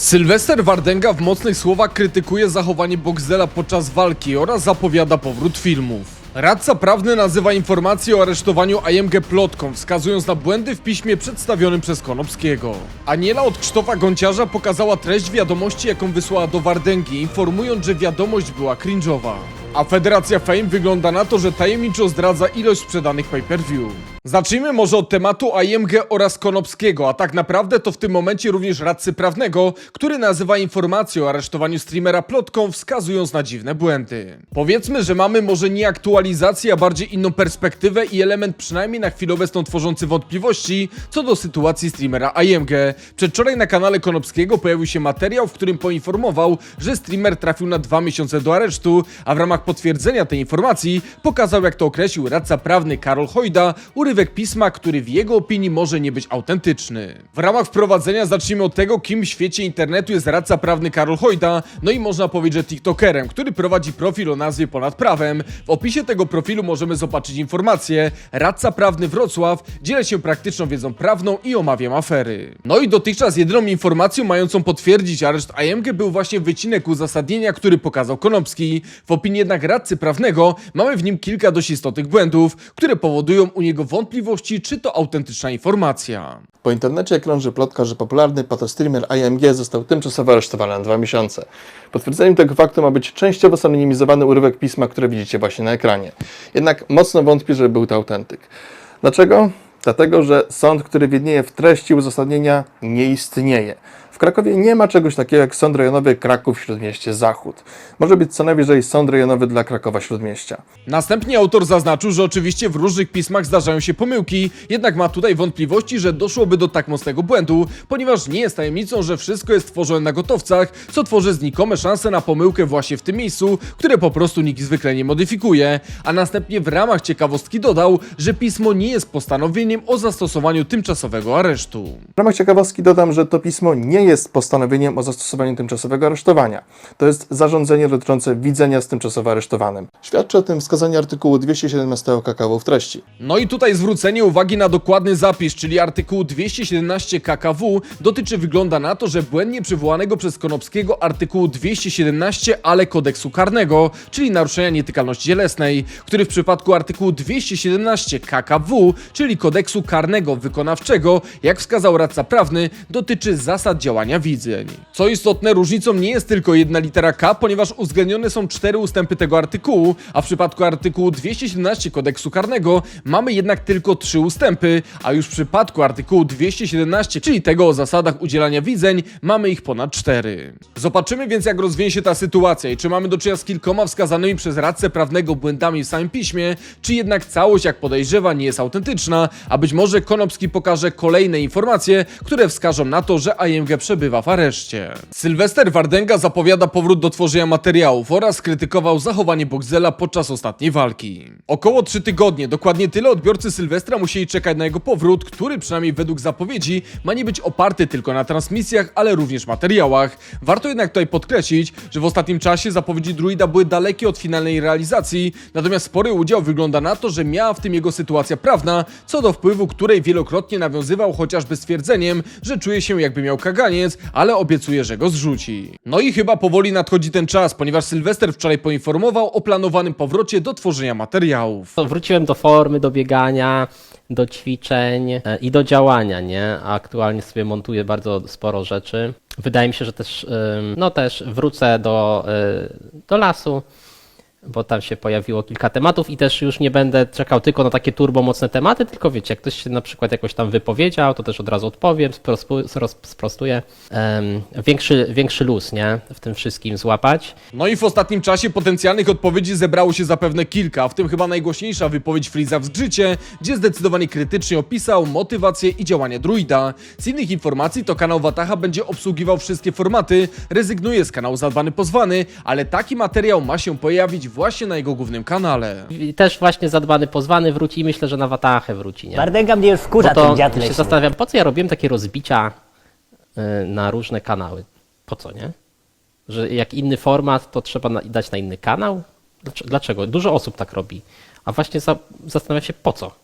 Sylwester Wardenga w mocnych słowach krytykuje zachowanie Boxdela podczas walki oraz zapowiada powrót filmów. Radca prawny nazywa informację o aresztowaniu AMG plotką, wskazując na błędy w piśmie przedstawionym przez Konopskiego. Aniela od Krzysztofa Gąciarza pokazała treść wiadomości, jaką wysłała do Wardęgi, informując, że wiadomość była cringe'owa. A Federacja Fame wygląda na to, że tajemniczo zdradza ilość sprzedanych pay-per-view. Zacznijmy może od tematu AMG oraz Konopskiego, a tak naprawdę to w tym momencie również radcy prawnego, który nazywa informację o aresztowaniu streamera plotką, wskazując na dziwne błędy. Powiedzmy, że mamy może nie aktualizację, a bardziej inną perspektywę i element przynajmniej na chwilę obecną tworzący wątpliwości co do sytuacji streamera AMG. Przedwczoraj na kanale Konopskiego pojawił się materiał, w którym poinformował, że streamer trafił na dwa miesiące do aresztu, a w ramach potwierdzenia tej informacji pokazał, jak to określił radca prawny Karol Hojda, urywek pisma, który w jego opinii może nie być autentyczny. W ramach wprowadzenia zacznijmy od tego, kim w świecie internetu jest radca prawny Karol Hojda, no i można powiedzieć, że TikTokerem, który prowadzi profil o nazwie Ponad Prawem. W opisie tego profilu możemy zobaczyć informację Radca prawny Wrocław dzielę się praktyczną wiedzą prawną i omawiam afery. No i dotychczas jedyną informacją mającą potwierdzić areszt AMG był właśnie wycinek uzasadnienia, który pokazał Konopski. W opinii jednak radcy prawnego mamy w nim kilka dość istotnych błędów, które powodują u niego wątpliwości, czy to autentyczna informacja. Po internecie krąży plotka, że popularny patostreamer IMG został tymczasowo aresztowany na dwa miesiące. Potwierdzeniem tego faktu ma być częściowo zanonimizowany urywek pisma, które widzicie właśnie na ekranie. Jednak mocno wątpię, że był to autentyk. Dlaczego? Dlatego, że sąd, który widnieje w treści uzasadnienia, nie istnieje. W Krakowie nie ma czegoś takiego jak Sąd Rejonowy Kraków Śródmieście Zachód. Może być co najwyżej Sąd Rejonowy dla Krakowa Śródmieścia. Następnie autor zaznaczył, że oczywiście w różnych pismach zdarzają się pomyłki, jednak ma tutaj wątpliwości, że doszłoby do tak mocnego błędu, ponieważ nie jest tajemnicą, że wszystko jest tworzone na gotowcach, co tworzy znikome szanse na pomyłkę właśnie w tym miejscu, które po prostu nikt zwykle nie modyfikuje. A następnie w ramach ciekawostki dodał, że pismo nie jest postanowieniem o zastosowaniu tymczasowego aresztu. W ramach ciekawostki dodam, że to pismo nie jest postanowieniem o zastosowaniu tymczasowego aresztowania. To jest zarządzenie dotyczące widzenia z tymczasowo aresztowanym. Świadczy o tym wskazanie artykułu 217 KKW w treści. No i tutaj zwrócenie uwagi na dokładny zapis, czyli artykuł 217 KKW dotyczy wygląda na to, że błędnie przywołanego przez Konopskiego artykułu 217 ale kodeksu karnego, czyli naruszenia nietykalności cielesnej, który w przypadku artykułu 217 KKW, czyli kodeksu karnego wykonawczego, jak wskazał radca prawny, dotyczy zasad działania widzeń. Co istotne, różnicą nie jest tylko jedna litera K, ponieważ uwzględnione są cztery ustępy tego artykułu, a w przypadku artykułu 217 kodeksu karnego mamy jednak tylko trzy ustępy, a już w przypadku artykułu 217, czyli tego o zasadach udzielania widzeń, mamy ich ponad cztery. Zobaczymy więc jak rozwinie się ta sytuacja i czy mamy do czynienia z kilkoma wskazanymi przez radcę prawnego błędami w samym piśmie, czy jednak całość jak podejrzewa nie jest autentyczna, a być może Konopski pokaże kolejne informacje, które wskażą na to, że AMG przebywa w areszcie. Sylwester Wardenga zapowiada powrót do tworzenia materiałów oraz krytykował zachowanie Boxdela podczas ostatniej walki. Około 3 tygodnie, dokładnie tyle odbiorcy Sylwestra musieli czekać na jego powrót, który przynajmniej według zapowiedzi ma nie być oparty tylko na transmisjach, ale również materiałach. Warto jednak tutaj podkreślić, że w ostatnim czasie zapowiedzi Druida były dalekie od finalnej realizacji, natomiast spory udział wygląda na to, że miała w tym jego sytuacja prawna, co do wpływu której wielokrotnie nawiązywał chociażby stwierdzeniem, że czuje się jakby miał kaganiec, ale obiecuje, że go zrzuci. No i chyba powoli nadchodzi ten czas, ponieważ Sylwester wczoraj poinformował o planowanym powrocie do tworzenia materiałów. Wróciłem do formy, do biegania, do ćwiczeń e, i do działania, nie? Aktualnie sobie montuję bardzo sporo rzeczy. Wydaje mi się, że też, no też wrócę do, y, do lasu, bo tam się pojawiło kilka tematów i też już nie będę czekał tylko na takie turbo mocne tematy, tylko wiecie, jak ktoś się na przykład jakoś tam wypowiedział, to też od razu odpowiem, sprostuję. Ym, większy, większy luz, nie? W tym wszystkim złapać. No i w ostatnim czasie potencjalnych odpowiedzi zebrało się zapewne kilka, w tym chyba najgłośniejsza wypowiedź Freeza w zgrzycie, gdzie zdecydowanie krytycznie opisał motywację i działanie druida. Z innych informacji to kanał Wataha będzie obsługiwał wszystkie formaty, rezygnuje z kanału Zadbany Pozwany, ale taki materiał ma się pojawić właśnie na jego głównym kanale. I też właśnie zadbany pozwany wróci i myślę, że na Watachę wróci, nie? Bardęga mnie już wkurza Bo to ten dziad się leśny. zastanawiam, po co ja robiłem takie rozbicia y, na różne kanały? Po co, nie? Że jak inny format, to trzeba na, dać na inny kanał? Dlaczego? Dlaczego? Dużo osób tak robi. A właśnie za, zastanawiam się, po co?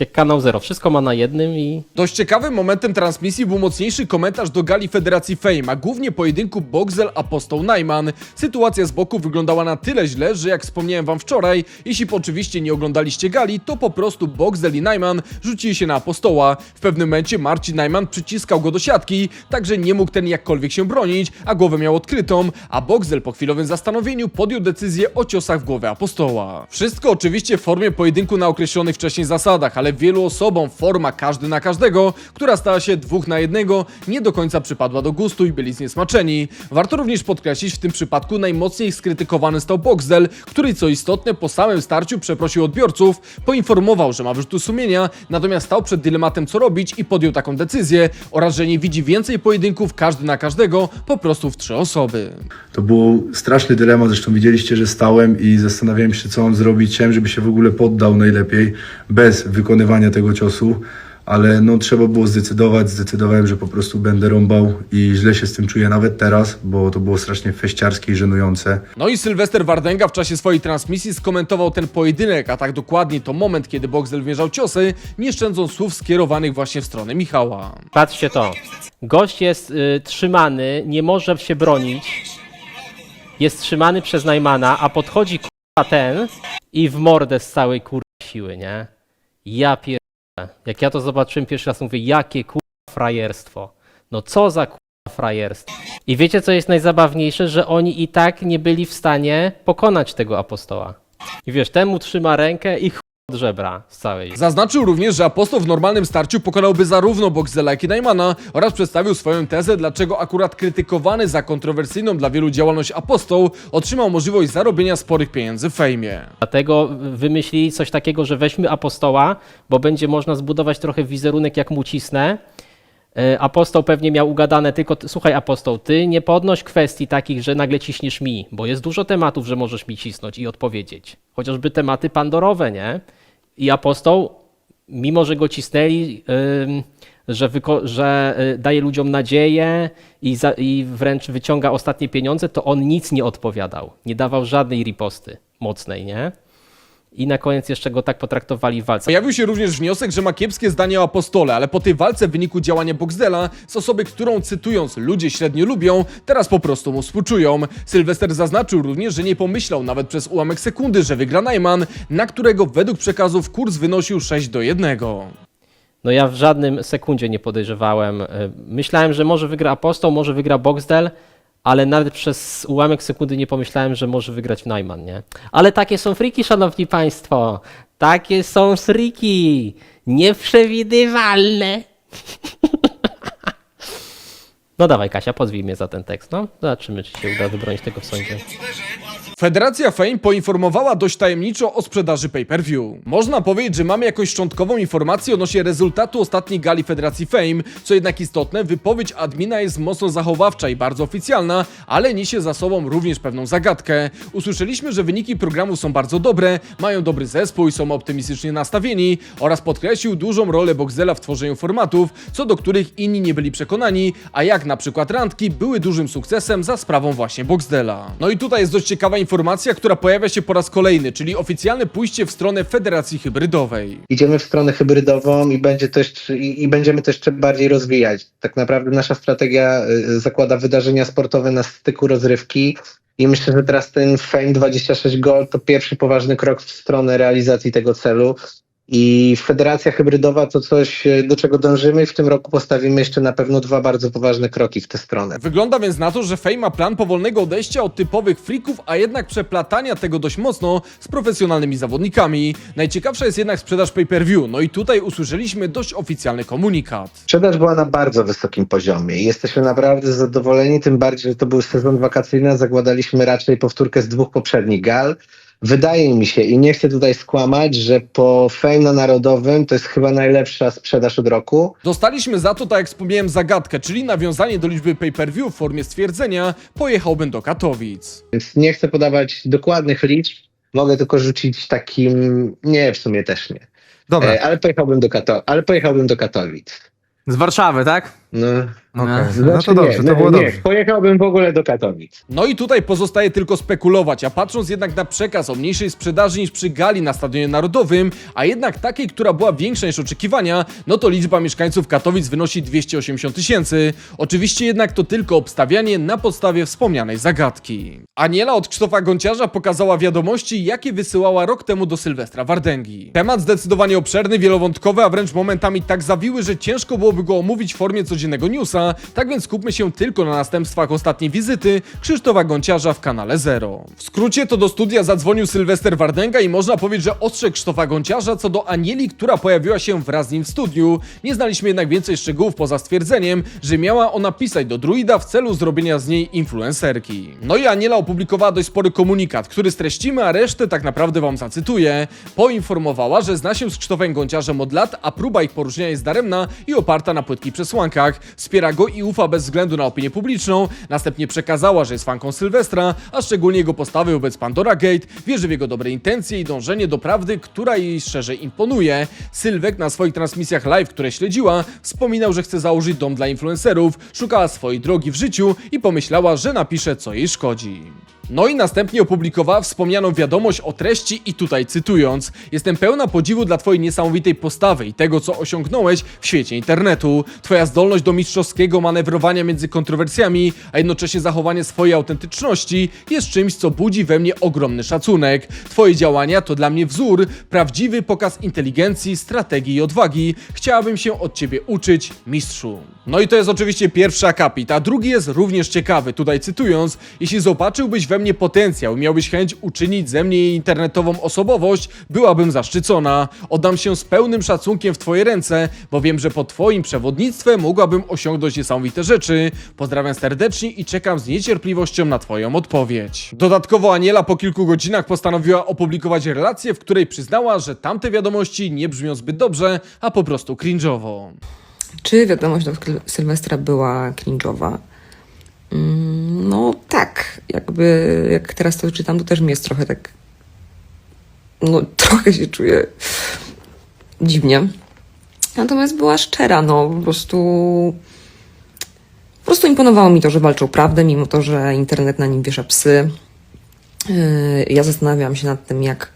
Jak kanał Zero. Wszystko ma na jednym i Dość ciekawym momentem transmisji był mocniejszy komentarz do gali Federacji Fame, a głównie pojedynku Boxel Apostoł Najman. Sytuacja z boku wyglądała na tyle źle, że jak wspomniałem wam wczoraj, jeśli oczywiście nie oglądaliście gali, to po prostu Boxel i Najman rzucili się na Apostoła. W pewnym momencie Marcin Najman przyciskał go do siatki, także nie mógł ten jakkolwiek się bronić, a głowę miał odkrytą, a Boxel po chwilowym zastanowieniu podjął decyzję o ciosach w głowę Apostoła. Wszystko oczywiście w formie pojedynku na określonych wcześniej zasadach, ale wielu osobom forma każdy na każdego, która stała się dwóch na jednego, nie do końca przypadła do gustu i byli zniesmaczeni. Warto również podkreślić w tym przypadku najmocniej skrytykowany stał Boxdel, który co istotne po samym starciu przeprosił odbiorców, poinformował, że ma wyrzuty sumienia, natomiast stał przed dylematem co robić i podjął taką decyzję oraz, że nie widzi więcej pojedynków każdy na każdego, po prostu w trzy osoby. To był straszny dylemat, zresztą widzieliście, że stałem i zastanawiałem się, co mam zrobić, chciałem, żeby się w ogóle poddał najlepiej, bez wykonywania tego ciosu, ale no trzeba było zdecydować, zdecydowałem, że po prostu będę rąbał i źle się z tym czuję nawet teraz, bo to było strasznie feściarskie i żenujące. No i Sylwester Wardęga w czasie swojej transmisji skomentował ten pojedynek, a tak dokładnie to moment, kiedy Boxel wymierzał ciosy, nie szczędząc słów skierowanych właśnie w stronę Michała. patrzcie to. Gość jest y, trzymany, nie może się bronić. Jest trzymany przez Najmana, a podchodzi kurwa ten i w mordę z całej kurwa siły, nie? Ja pier... Jak ja to zobaczyłem pierwszy raz, mówię, jakie kurwa frajerstwo. No co za kurwa frajerstwo. I wiecie, co jest najzabawniejsze? Że oni i tak nie byli w stanie pokonać tego apostoła. I wiesz, temu trzyma rękę i od żebra z całej. Zaznaczył również, że Apostoł w normalnym starciu pokonałby zarówno Boxela, jak i Najmana oraz przedstawił swoją tezę, dlaczego akurat krytykowany za kontrowersyjną dla wielu działalność Apostoł otrzymał możliwość zarobienia sporych pieniędzy w fejmie. Dlatego wymyślili coś takiego, że weźmy apostoła, bo będzie można zbudować trochę wizerunek jak mu cisnę. E, Apostoł pewnie miał ugadane tylko, ty- słuchaj apostoł, ty nie podnoś kwestii takich, że nagle ciśniesz mi, bo jest dużo tematów, że możesz mi cisnąć i odpowiedzieć. Chociażby tematy pandorowe, nie? I apostoł, mimo że go cisnęli, że, że y, daje ludziom nadzieję i, za- i wręcz wyciąga ostatnie pieniądze, to on nic nie odpowiadał. Nie dawał żadnej riposty mocnej, nie? I na koniec jeszcze go tak potraktowali w walce. Pojawił się również wniosek, że ma kiepskie zdanie o apostole, ale po tej walce w wyniku działania Boxdela z osoby, którą cytując ludzie średnio lubią, teraz po prostu mu współczują. Sylwester zaznaczył również, że nie pomyślał nawet przez ułamek sekundy, że wygra Najman, na którego według przekazów kurs wynosił 6 do 1. No ja w żadnym sekundzie nie podejrzewałem. Y, Myślałem, że może wygra Apostoł, może wygra Boxdel, ale nawet przez ułamek sekundy nie pomyślałem, że może wygrać Najman, nie? Ale takie są friki, szanowni państwo. Takie są friki. Nieprzewidywalne. No dawaj Kasia, pozwij mnie za ten tekst, no. Zobaczymy, czy się uda wybronić tego w sądzie. Federacja Fame poinformowała dość tajemniczo o sprzedaży pay-per-view. Można powiedzieć, że mamy jakąś szczątkową informację odnośnie rezultatu ostatniej gali Federacji Fame, co jednak istotne, wypowiedź admina jest mocno zachowawcza i bardzo oficjalna, ale niesie za sobą również pewną zagadkę. Usłyszeliśmy, że wyniki programu są bardzo dobre, mają dobry zespół i są optymistycznie nastawieni oraz podkreślił dużą rolę Boxdela w tworzeniu formatów, co do których inni nie byli przekonani, a jak na przykład randki były dużym sukcesem za sprawą właśnie Boxdela. No i tutaj jest dość ciekawa informacja, która pojawia się po raz kolejny, czyli oficjalne pójście w stronę Federacji Hybrydowej. idziemy w stronę hybrydową i, będzie jeszcze, i, i będziemy jeszcze bardziej rozwijać. Tak naprawdę nasza strategia y, zakłada wydarzenia sportowe na styku rozrywki i myślę, że teraz ten Fame 26 Gold to pierwszy poważny krok w stronę realizacji tego celu. I Federacja Hybrydowa to coś, y, do czego dążymy i w tym roku postawimy jeszcze na pewno dwa bardzo poważne kroki w tę stronę. Wygląda więc na to, że Fame ma plan powolnego odejścia od typowych freaków, a jednak przeplatania tego dość mocno z profesjonalnymi zawodnikami. Najciekawsza jest jednak sprzedaż pay-per-view, no i tutaj usłyszeliśmy dość oficjalny komunikat. Sprzedaż była na bardzo wysokim poziomie i jesteśmy naprawdę zadowoleni, tym bardziej, że to był sezon wakacyjny, zakładaliśmy raczej powtórkę z dwóch poprzednich gal. Wydaje mi się i nie chcę tutaj skłamać, że po Fame na Narodowym to jest chyba najlepsza sprzedaż od roku. Dostaliśmy za to, tak jak wspomniałem, zagadkę, czyli nawiązanie do liczby pay-per-view w formie stwierdzenia pojechałbym do Katowic. Więc nie chcę podawać dokładnych liczb, mogę tylko rzucić takim, nie, w sumie też nie. Dobra, E, ale, pojechałbym do Kato- ale pojechałbym do Katowic. z Warszawy, tak? No, Okej, znaczy no to dobrze, nie, to było nie, dobrze. pojechałbym w ogóle do Katowic. No i tutaj pozostaje tylko spekulować, a patrząc jednak na przekaz o mniejszej sprzedaży niż przy gali na Stadionie Narodowym, a jednak takiej, która była większa niż oczekiwania, no to liczba mieszkańców Katowic wynosi 280 tysięcy. Oczywiście jednak to tylko obstawianie na podstawie wspomnianej zagadki. Aniela od Krzysztofa Gonciarza pokazała wiadomości, jakie wysyłała rok temu do Sylwestra Wardęgi. Temat zdecydowanie obszerny, wielowątkowy, a wręcz momentami tak zawiły, że ciężko byłoby go omówić w formie codziennego newsa, tak więc skupmy się tylko na następstwach ostatniej wizyty Krzysztofa Gonciarza w kanale Zero. W skrócie to do studia zadzwonił Sylwester Wardęga i można powiedzieć, że ostrzegł Krzysztofa Gonciarza co do Anieli, która pojawiła się wraz z nim w studiu. Nie znaliśmy jednak więcej szczegółów poza stwierdzeniem, że miała ona pisać do druida w celu zrobienia z niej influencerki. No i Aniela opublikowała dość spory komunikat, który streścimy, a resztę tak naprawdę wam zacytuję. Poinformowała, że zna się z Krzysztofem Gonciarzem od lat, a próba ich poróżnienia jest daremna i oparta na płytkich przesłankach. Wspiera go i ufa bez względu na opinię publiczną. Następnie przekazała, że jest fanką Sylwestra, a szczególnie jego postawy wobec Pandora Gate, wierzy w jego dobre intencje i dążenie do prawdy, która jej szczerze imponuje. Sylwek na swoich transmisjach live, które śledziła, wspominał, że chce założyć dom dla influencerów, szukała swojej drogi w życiu i pomyślała, że napisze co jej szkodzi. No i następnie opublikowała wspomnianą wiadomość o treści i tutaj cytując Jestem pełna podziwu dla twojej niesamowitej postawy i tego co osiągnąłeś w świecie internetu. Twoja zdolność do mistrzowskiego manewrowania między kontrowersjami, a jednocześnie zachowanie swojej autentyczności jest czymś co budzi we mnie ogromny szacunek. Twoje działania to dla mnie wzór, prawdziwy pokaz inteligencji, strategii i odwagi. Chciałabym się od ciebie uczyć, mistrzu. No i to jest oczywiście pierwszy akapit, a drugi jest również ciekawy, tutaj cytując Jeśli zobaczyłbyś we mnie potencjał miałbyś chęć uczynić ze mnie internetową osobowość, byłabym zaszczycona. Oddam się z pełnym szacunkiem w twoje ręce, bo wiem, że pod twoim przewodnictwem mogłabym osiągnąć niesamowite rzeczy. Pozdrawiam serdecznie i czekam z niecierpliwością na twoją odpowiedź. Dodatkowo Aniela po kilku godzinach postanowiła opublikować relację, w której przyznała, że tamte wiadomości nie brzmią zbyt dobrze, a po prostu cringe'owo. Czy wiadomość do Syl- Sylwestra była cringe'owa? Mm, No tak, jakby jak teraz to czytam, to też mi jest trochę tak. No, trochę się czuję dziwnie. Natomiast była szczera, no po prostu. Po prostu imponowało mi to, że walczą prawdę, mimo to, że internet na nim wiesza psy. Yy, Ja zastanawiałam się nad tym, jak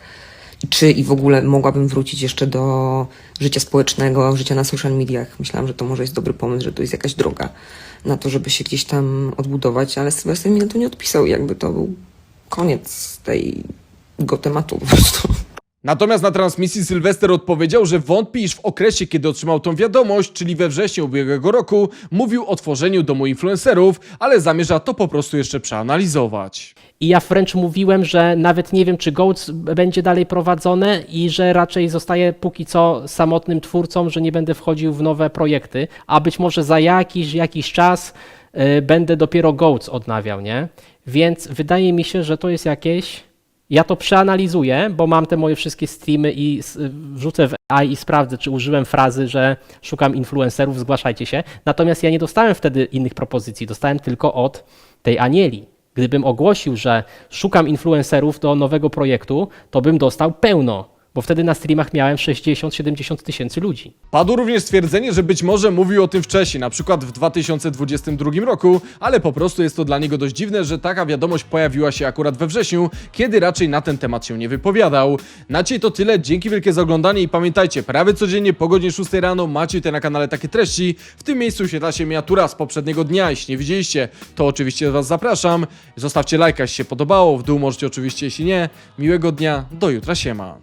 czy i w ogóle mogłabym wrócić jeszcze do życia społecznego, życia na social mediach. Myślałam, że to może jest dobry pomysł, że to jest jakaś droga na to, żeby się gdzieś tam odbudować, ale Sylwester mi na to nie odpisał. Jakby to był koniec tego tematu po prostu. Natomiast na transmisji Sylwester odpowiedział, że wątpi, iż w okresie, kiedy otrzymał tą wiadomość, czyli we wrześniu ubiegłego roku, mówił o tworzeniu domu influencerów, ale zamierza to po prostu jeszcze przeanalizować. I ja wręcz mówiłem, że nawet nie wiem, czy Goats będzie dalej prowadzone i że raczej zostaję póki co samotnym twórcą, że nie będę wchodził w nowe projekty, a być może za jakiś, jakiś czas y, będę dopiero Goats odnawiał, nie? Więc wydaje mi się, że to jest jakieś... Ja to przeanalizuję, bo mam te moje wszystkie streamy i s- wrzucę w AI i sprawdzę, czy użyłem frazy, że szukam influencerów, zgłaszajcie się. Natomiast ja nie dostałem wtedy innych propozycji, dostałem tylko od tej Anieli. Gdybym ogłosił, że szukam influencerów do nowego projektu, to bym dostał pełno, bo wtedy na streamach miałem 60-70 tysięcy ludzi. Padło również stwierdzenie, że być może mówił o tym wcześniej, na przykład w 2022 roku, ale po prostu jest to dla niego dość dziwne, że taka wiadomość pojawiła się akurat we wrześniu, kiedy raczej na ten temat się nie wypowiadał. Na dzisiaj to tyle, dzięki wielkie za oglądanie i pamiętajcie, prawie codziennie po godzinie 6 rano macie tutaj na kanale takie treści. W tym miejscu świetla się miniatura z poprzedniego dnia, jeśli nie widzieliście, to oczywiście was zapraszam. Zostawcie lajka, jeśli się podobało, w dół możecie oczywiście, jeśli nie. Miłego dnia, do jutra, siema.